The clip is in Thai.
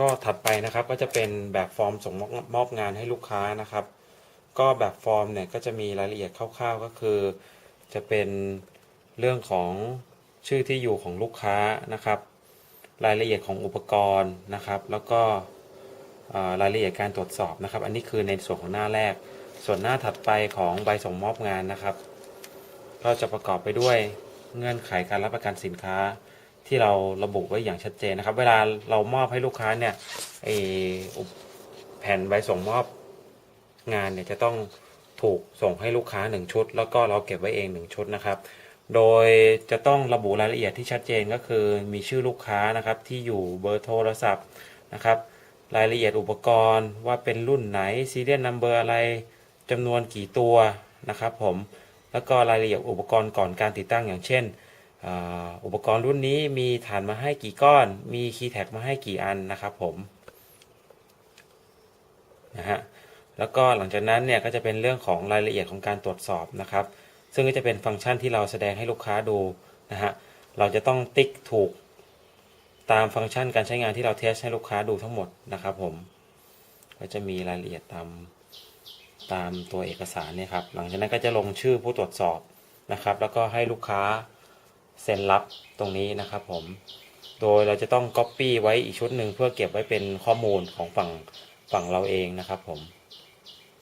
ก็ถัดไปนะครับก็จะเป็นแบบฟอร์มส่งมอบงานให้ลูกค้านะครับ ก็แบบฟอร์มเนี่ยก็จะมีรายละเอียดคร่าวๆ ก็คือ จะเป็นเรื่องของชื่อที่อยู่ของลูกค้านะครับ รายละเอียดของอุปกรณ์นะครับ แล้วก็รายละเอียดการตรวจสอบนะครับ อันนี้คือในส่วนของหน้าแรก ส่วนหน้าถัดไปของใบส่งมอบงานนะครับ ก็จะประกอบไปด้วยเงื่อนไขการรับประกันสินค้า ที่เราระบุไว้อย่างชัดเจนนะครับ เวลาเรามอบให้ลูกค้าเนี่ยไอแผ่นใบส่งมอบงานเนี่ยจะต้องถูกส่งให้ลูกค้า 1 ชุด แล้วก็เราเก็บไว้เอง 1 ชุดนะครับ โดยจะต้องระบุรายละเอียดที่ชัดเจนก็คือมีชื่อลูกค้านะครับที่อยู่เบอร์โทรศัพท์นะครับ รายละเอียดอุปกรณ์ว่าเป็นรุ่นไหนซีเรียลนัมเบอร์อะไรจำนวนกี่ตัวนะครับผมแล้วก็รายละเอียดอุปกรณ์ก่อนการติดตั้งอย่างเช่น อุปกรณ์รุ่นนี้มีฐานมาให้กี่ก้อน มีคีย์แท็กมาให้กี่อันนะครับผมนะฮะแล้วก็หลังจากนั้นเนี่ยก็จะเป็นเรื่องของรายละเอียดของการตรวจสอบนะครับ ซึ่งก็จะเป็นฟังก์ชันที่เราแสดงให้ลูกค้าดูนะฮะเราจะต้องติ๊กถูกตามฟังก์ชันการใช้งานที่เราเทสให้ลูกค้าดูทั้งหมดนะครับผมก็จะมีรายละเอียดตามตามตัวเอกสารเนี่ยครับหลังจากนั้นก็จะลงชื่อผู้ตรวจสอบนะครับ แล้วก็ให้ลูกค้า เซ็นรับตรงนี้นะครับผม โดยเราจะต้อง Copy ไว้อีกชุดหนึ่งเพื่อเก็บไว้เป็นข้อมูลของฝั่งฝั่งเราเองนะครับผม